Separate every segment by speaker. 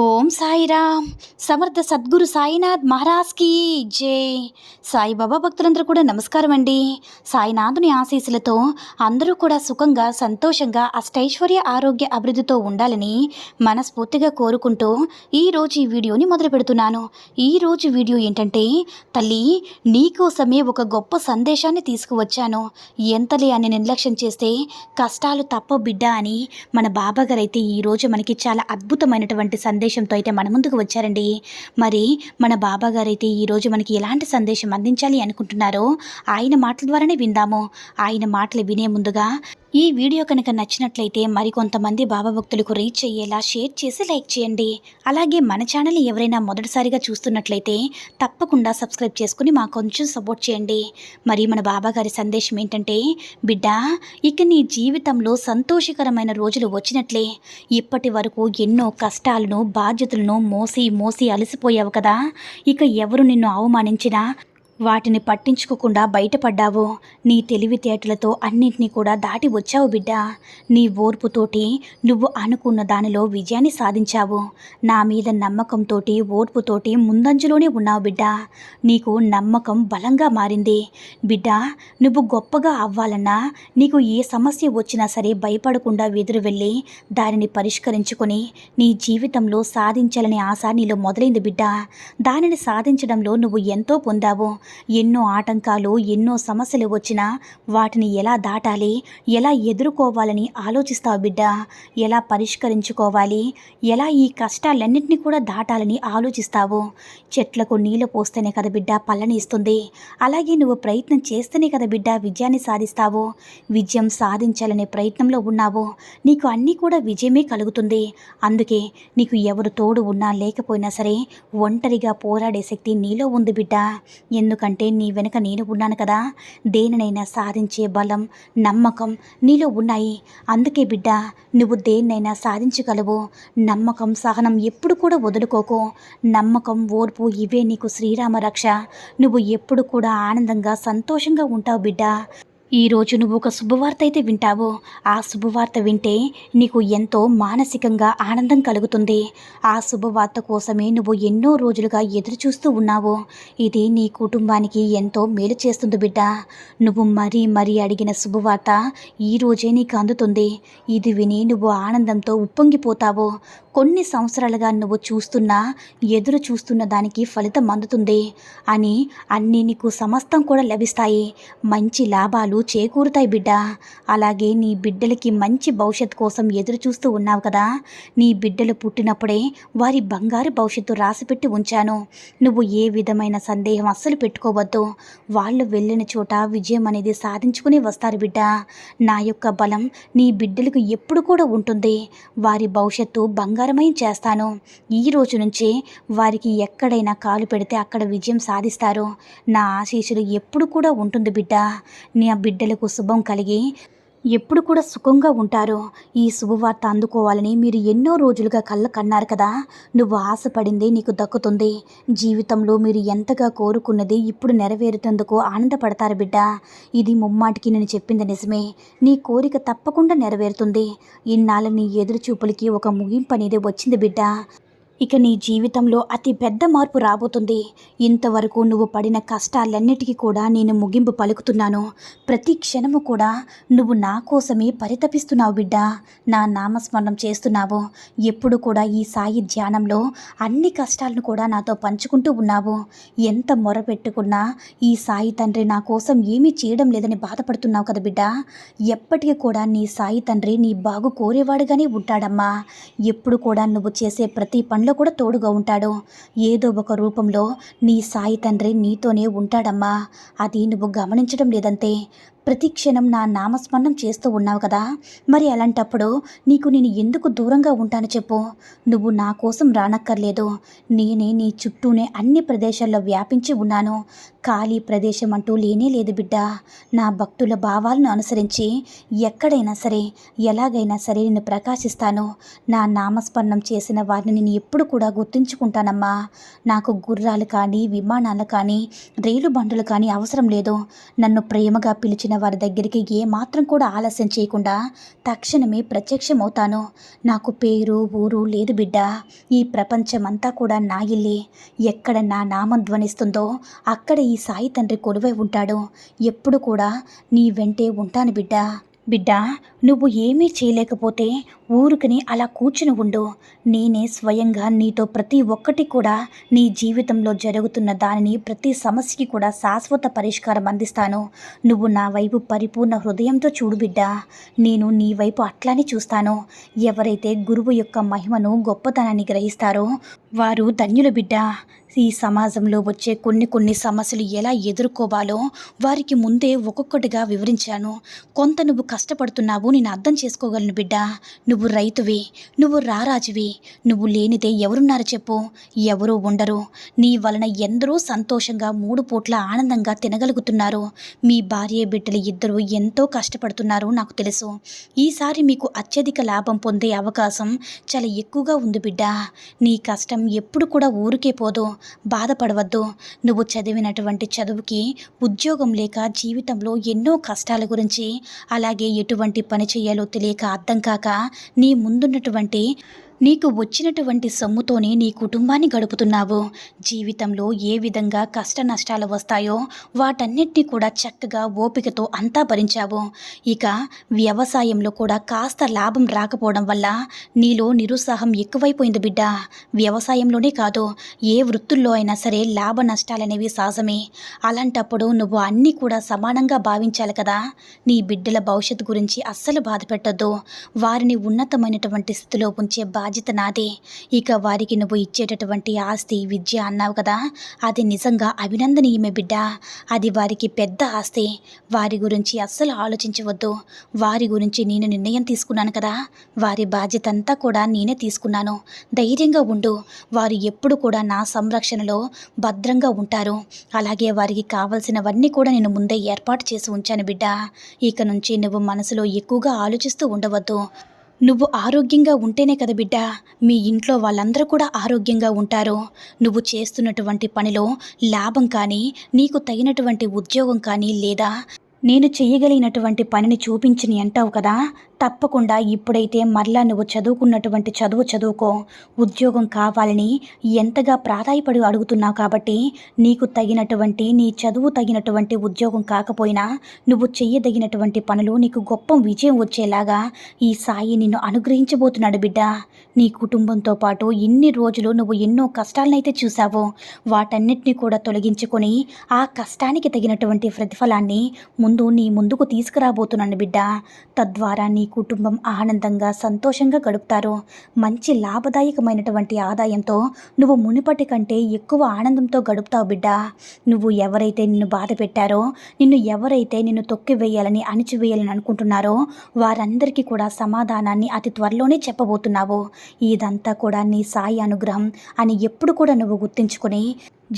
Speaker 1: Om Sairam. Samartha Sadguru Sainath మహారాజ్కి జై. సాయిబాబా భక్తులందరూ కూడా నమస్కారం అండి. సాయినాథుని ఆశీస్సులతో అందరూ కూడా సుఖంగా సంతోషంగా అష్టైశ్వర్య ఆరోగ్య అభివృద్ధితో ఉండాలని మనస్ఫూర్తిగా కోరుకుంటూ ఈరోజు ఈ వీడియోని మొదలు పెడుతున్నాను. ఈరోజు వీడియో ఏంటంటే తల్లి నీకోసమే ఒక గొప్ప సందేశాన్ని తీసుకువచ్చాను. ఎంతలే అని నిర్లక్ష్యం చేస్తే కష్టాలు తప్ప బిడ్డ అని మన బాబాగారు అయితే ఈరోజు మనకి చాలా అద్భుతమైనటువంటి సందేశంతో అయితే మన ముందుకు వచ్చారండి. మరి మన బాబా గారైతే ఈరోజు మనకి ఎలాంటి సందేశం అందించాలి అనుకుంటున్నారో ఆయన మాటల ద్వారానే విందాము. ఆయన మాటలు వినే ముందుగా ఈ వీడియో కనుక నచ్చినట్లయితే మరికొంతమంది బాబా భక్తులకు రీచ్ అయ్యేలా షేర్ చేసి లైక్ చేయండి. అలాగే మన ఛానల్ ఎవరైనా మొదటిసారిగా చూస్తున్నట్లయితే తప్పకుండా సబ్స్క్రైబ్ చేసుకుని మాకు కొంచెం సపోర్ట్ చేయండి. మరి మన బాబా గారి సందేశం ఏంటంటే బిడ్డ ఇక నీ జీవితంలో సంతోషకరమైన రోజులు వచ్చినట్లే. ఇప్పటి వరకు ఎన్నో కష్టాలను బాధ్యతలను మోసి మోసి అలసిపోయావు కదా. ఇక ఎవరు నిన్ను అవమానించినా వాటిని పట్టించుకోకుండా బయటపడ్డావు. నీ తెలివితేటలతో అన్నింటినీ కూడా దాటి వచ్చావు బిడ్డ. నీ ఓర్పుతోటి నువ్వు అనుకున్న దానిలో విజయాన్ని సాధించావు. నా మీద నమ్మకంతో ఓర్పుతోటి ముందంజలోనే ఉన్నావు బిడ్డ. నీకు నమ్మకం బలంగా మారింది. బిడ్డ నువ్వు గొప్పగా అవ్వాలన్నా నీకు ఏ సమస్య వచ్చినా సరే భయపడకుండా వెదురు వెళ్ళి దానిని పరిష్కరించుకొని నీ జీవితంలో సాధించాలనే ఆశ నీలో మొదలైంది బిడ్డ. దానిని సాధించడంలో నువ్వు ఎంతో పొందావు. ఎన్నో ఆటంకాలు ఎన్నో సమస్యలు వచ్చినా వాటిని ఎలా దాటాలి ఎలా ఎదుర్కోవాలని ఆలోచిస్తావు బిడ్డ? ఎలా పరిష్కరించుకోవాలి ఎలా ఈ కష్టాలన్నింటినీ కూడా దాటాలని ఆలోచిస్తావు? చెట్లకు నీళ్ళు పోస్తేనే కదా బిడ్డ పళ్ళని ఇస్తుంది. అలాగే నువ్వు ప్రయత్నం చేస్తేనే కదా బిడ్డ విజయాన్ని సాధిస్తావు. విజయం సాధించాలనే ప్రయత్నంలో ఉన్నావు. నీకు అన్నీ కూడా విజయమే కలుగుతుంది. అందుకే నీకు ఎవరు తోడు ఉన్నా లేకపోయినా సరే ఒంటరిగా పోరాడే శక్తి నీలో ఉంది బిడ్డ. ఎందుకంటే నీ వెనుక నేను ఉన్నాను కదా. దేనినైనా సాధించే బలం నమ్మకం నీలో ఉన్నాయి. అందుకే బిడ్డ నువ్వు దేన్నైనా సాధించగలవు. నమ్మకం సహనం ఎప్పుడు కూడా వదులుకోకు. నమ్మకం ఓర్పు ఇవే నీకు శ్రీరామ రక్ష నువ్వు ఎప్పుడు కూడా ఆనందంగా సంతోషంగా ఉంటావు బిడ్డ. ఈరోజు నువ్వు ఒక శుభవార్త అయితే వింటావో. ఆ శుభవార్త వింటే నీకు ఎంతో మానసికంగా ఆనందం కలుగుతుంది. ఆ శుభవార్త కోసమే నువ్వు ఎన్నో రోజులుగా ఎదురు చూస్తూ ఉన్నావు. ఇది నీ కుటుంబానికి ఎంతో మేలు చేస్తుంది బిడ్డ. నువ్వు మరీ మరీ అడిగిన శుభవార్త ఈ రోజే నీకు అందుతుంది. ఇది విని నువ్వు ఆనందంతో ఉప్పొంగిపోతావు. కొన్ని సంవత్సరాలుగా నువ్వు చూస్తున్నా ఎదురు చూస్తున్న దానికి ఫలితం అందుతుంది అని అన్నీ నీకు సమస్తం కూడా లభిస్తాయి. మంచి లాభాలు చేకూరుతాయి బిడ్డ. అలాగే నీ బిడ్డలకి మంచి భవిష్యత్తు కోసం ఎదురు చూస్తూ ఉన్నావు కదా. నీ బిడ్డలు పుట్టినప్పుడే వారి బంగారు భవిష్యత్తు రాసిపెట్టి ఉంచాను. నువ్వు ఏ విధమైన సందేహం అస్సలు పెట్టుకోవద్దు. వాళ్ళు వెళ్ళిన చోట విజయం అనేది సాధించుకుని వస్తారు బిడ్డ. నా యొక్క బలం నీ బిడ్డలకు ఎప్పుడు కూడా ఉంటుంది. వారి భవిష్యత్తు బంగారమయం చేస్తాను. ఈ రోజు నుంచే వారికి ఎక్కడైనా కాలు పెడితే అక్కడ విజయం సాధిస్తారు. నా ఆశీస్సులు ఎప్పుడు కూడా ఉంటుంది బిడ్డ. నా బిడ్డలకు శుభం కలిగి ఎప్పుడు కూడా సుఖంగా ఉంటారు. ఈ శుభవార్త అందుకోవాలని మీరు ఎన్నో రోజులుగా కళ్ళ కన్నారు కదా. నువ్వు ఆశపడింది నీకు దక్కుతుంది. జీవితంలో మీరు ఎంతగా కోరుకున్నది ఇప్పుడు నెరవేరుతందుకు ఆనందపడతారు బిడ్డ. ఇది ముమ్మాటికి నేను చెప్పింది నిజమే. నీ కోరిక తప్పకుండా నెరవేరుతుంది. ఇన్నాళ్ళ నీ ఎదురుచూపులకి ఒక ముగింపు అనేది వచ్చింది బిడ్డ. ఇక నీ జీవితంలో అతి పెద్ద మార్పు రాబోతుంది. ఇంతవరకు నువ్వు పడిన కష్టాలన్నిటికీ కూడా నేను ముగింపు పలుకుతున్నాను. ప్రతి క్షణము కూడా నువ్వు నా కోసమే పరితపిస్తున్నావు బిడ్డ. నా నామస్మరణం చేస్తున్నావు. ఎప్పుడు కూడా ఈ సాయి ధ్యానంలో అన్ని కష్టాలను కూడా నాతో పంచుకుంటూ ఉన్నావు. ఎంత మొరపెట్టుకున్నా ఈ సాయి తండ్రి నా కోసం ఏమీ చేయడం లేదని బాధపడుతున్నావు కదా బిడ్డ. ఎప్పటికీ కూడా నీ సాయి తండ్రి నీ బాగు కోరేవాడుగానే ఉంటాడమ్మా. ఎప్పుడు కూడా నువ్వు చేసే ప్రతి పనిలో కూడా తోడుగా ఉంటాడు. ఏదో ఒక రూపంలో నీ సాయి తండ్రి నీతోనే ఉంటాడమ్మా. అది నువ్వు గమనించడం లేదంతే ప్రతి క్షణం నా నామస్మరణం చేస్తూ ఉన్నావు కదా. మరి అలాంటప్పుడు నీకు నేను ఎందుకు దూరంగా ఉంటాను చెప్పు. నువ్వు నా కోసం రానక్కర్లేదు. నేనే నీ చుట్టూనే అన్ని ప్రదేశాల్లో వ్యాపించి ఉన్నాను. ఖాళీ ప్రదేశం అంటూ లేనే లేదు బిడ్డ. నా భక్తుల భావాలను అనుసరించి ఎక్కడైనా సరే ఎలాగైనా సరే నేను ప్రకాశిస్తాను. నా నామస్మరణం చేసిన వారిని నేను ఎప్పుడు కూడా గుర్తుంచుకుంటానమ్మా. నాకు గుర్రాలు కానీ విమానాలు కానీ రైలు బండులు కానీ అవసరం లేదు. నన్ను ప్రేమగా పిలిచిన వారి దగ్గరికి ఏ మాత్రం కూడా ఆలస్యం చేయకుండా తక్షణమే ప్రత్యక్షమవుతాను. నాకు పేరు ఊరు లేదు బిడ్డ. ఈ ప్రపంచమంతా కూడా నా ఇల్లే. ఎక్కడ నా నామం ధ్వనిస్తుందో అక్కడ ఈ సాయి తండ్రి కొలువై ఉంటాడు. ఎప్పుడు కూడా నీ వెంటే ఉంటాను బిడ్డ. బిడ్డ నువ్వు ఏమీ చేయలేకపోతే ఊరుకుని అలా కూర్చుని ఉండు. నేనే స్వయంగా నీతో ప్రతి ఒక్కటి కూడా నీ జీవితంలో జరుగుతున్న దానిని ప్రతి సమస్యకి కూడా శాశ్వత పరిష్కారం అందిస్తాను. నువ్వు నా వైపు పరిపూర్ణ హృదయంతో చూడు బిడ్డ. నేను నీ వైపు అట్లానే చూస్తాను. ఎవరైతే గురువు యొక్క మహిమను గొప్పతనాన్ని గ్రహిస్తారో వారు ధన్యుల బిడ్డ. ఈ సమాజంలో వచ్చే కొన్ని కొన్ని సమస్యలు ఎలా ఎదుర్కోవాలో వారికి ముందే ఒక్కొక్కటిగా వివరించాను. కొంత నువ్వు కష్టపడుతున్నావు నేను అర్థం చేసుకోగలను బిడ్డ. నువ్వు రైతువి నువ్వు రారాజువి నువ్వు లేనిదే ఎవరున్నారు చెప్పు. ఎవరూ ఉండరు. నీ వలన ఎందరో సంతోషంగా మూడు పూట్ల ఆనందంగా తినగలుగుతున్నారు. మీ భార్య బిడ్డలు ఇద్దరు ఎంతో కష్టపడుతున్నారు నాకు తెలుసు. ఈసారి మీకు అత్యధిక లాభం పొందే అవకాశం చాలా ఎక్కువగా ఉంది బిడ్డ. నీ కష్టం ఎప్పుడు కూడా ఊరికే పోదు. బాధపడవద్దు. నువ్వు చదివినటువంటి చదువుకి ఉద్యోగం లేక జీవితంలో ఎన్నో కష్టాల గురించి అలాగే ఎటువంటి పని చేయాలో తెలియక అర్థం కాక నీ ముందున్నటువంటి నీకు వచ్చినటువంటి సొమ్ముతోనే నీ కుటుంబాన్ని గడుపుతున్నావు. జీవితంలో ఏ విధంగా కష్ట నష్టాలు వస్తాయో వాటన్నిటిని కూడా చక్కగా ఓపికతో అంతా భరించావు. ఇక వ్యవసాయంలో కూడా కాస్త లాభం రాకపోవడం వల్ల నీలో నిరుత్సాహం ఎక్కువైపోయింది బిడ్డ. వ్యవసాయంలోనే కాదు ఏ వృత్తుల్లో అయినా సరే లాభ నష్టాలనేవి సహజమే అలాంటప్పుడు నువ్వు అన్నీ కూడా సమానంగా భావించాలి కదా. నీ బిడ్డల భవిష్యత్తు గురించి అస్సలు బాధపెట్టద్దు. వారిని ఉన్నతమైనటువంటి స్థితిలో ఉంచే బాధ్యత బాధ్యత నాదే. ఇక వారికి నువ్వు ఇచ్చేటటువంటి ఆస్తి విద్య అన్నావు కదా అది నిజంగా అభినందనీయమే బిడ్డ. అది వారికి పెద్ద ఆస్తి. వారి గురించి అస్సలు ఆలోచించవద్దు. వారి గురించి నేను నిర్ణయం తీసుకున్నాను కదా వారి బాధ్యత అంతా కూడా నేనే తీసుకున్నాను. ధైర్యంగా ఉండు. వారు ఎప్పుడు కూడా నా సంరక్షణలో భద్రంగా ఉంటారు. అలాగే వారికి కావలసినవన్నీ కూడా నేను ముందే ఏర్పాటు చేసి ఉంచాను బిడ్డ. ఇక నుంచి నువ్వు మనసులో ఎక్కువగా ఆలోచిస్తూ ఉండవద్దు. నువ్వు ఆరోగ్యంగా ఉంటేనే కదా బిడ్డ. మీ ఇంట్లో వాళ్ళందరూ కూడా ఆరోగ్యంగా ఉంటారు. నువ్వు చేస్తున్నటువంటి పనిలో లాభం కానీ నీకు తగినటువంటి ఉద్యోగం కానీ లేదా నేను చేయగలిగినటువంటి పనిని చూపించని అంటావు కదా. తప్పకుండా ఇప్పుడైతే మరలా నువ్వు చదువుకున్నటువంటి చదువు చదువుకో. ఉద్యోగం కావాలని ఎంతగా ప్రాధాయపడి అడుగుతున్నావు కాబట్టి నీకు తగినటువంటి నీ చదువు తగినటువంటి ఉద్యోగం కాకపోయినా నువ్వు చెయ్యదగినటువంటి పనులు నీకు గొప్ప విజయం వచ్చేలాగా ఈ సాయి నిన్ను అనుగ్రహించబోతున్నాడు బిడ్డ. నీ కుటుంబంతో పాటు ఇన్ని రోజులు నువ్వు ఎన్నో కష్టాలనైతే చూసావో వాటన్నిటిని కూడా తొలగించుకొని ఆ కష్టానికి తగినటువంటి ప్రతిఫలాన్ని ముందు నీ ముందుకు తీసుకురాబోతున్నాను బిడ్డ. తద్వారా నీ కుటుంబం ఆనందంగా సంతోషంగా గడుపుతారు. మంచి లాభదాయకమైనటువంటి ఆదాయంతో నువ్వు మునిపటి కంటే ఎక్కువ ఆనందంతో గడుపుతావు బిడ్డ. నువ్వు ఎవరైతే నిన్ను బాధ పెట్టారో నిన్ను ఎవరైతే నిన్ను తొక్కివేయాలని అణిచివేయాలని అనుకుంటున్నారో వారందరికీ కూడా సమాధానాన్ని అతి త్వరలోనే చెప్పబోతున్నావు. ఇదంతా కూడా నీ సాయి అనుగ్రహం అని ఎప్పుడు కూడా నువ్వు గుర్తుంచుకొని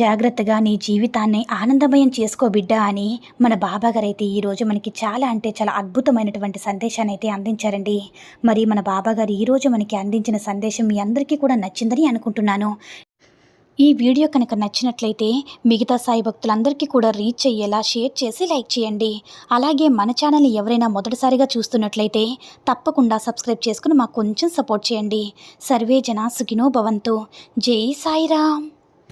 Speaker 1: జాగ్రత్తగా నీ జీవితాన్ని ఆనందమయం చేసుకో బిడ్డ అని మన బాబాగారు అయితే ఈరోజు మనకి చాలా అంటే చాలా అద్భుతమైనటువంటి సందేశాన్ని అయితే అందించారండి. మరి మన బాబాగారు ఈరోజు మనకి అందించిన సందేశం మీ అందరికీ కూడా నచ్చిందని అనుకుంటున్నాను. ఈ వీడియో కనుక నచ్చినట్లయితే మిగతా సాయి భక్తులందరికీ కూడా రీచ్ అయ్యేలా షేర్ చేసి లైక్ చేయండి. అలాగే మన ఛానల్ని ఎవరైనా మొదటిసారిగా చూస్తున్నట్లయితే తప్పకుండా సబ్స్క్రైబ్ చేసుకుని మాకు కొంచెం సపోర్ట్ చేయండి. సర్వే జన సుఖినో భవంతు. జై సాయిరామ్.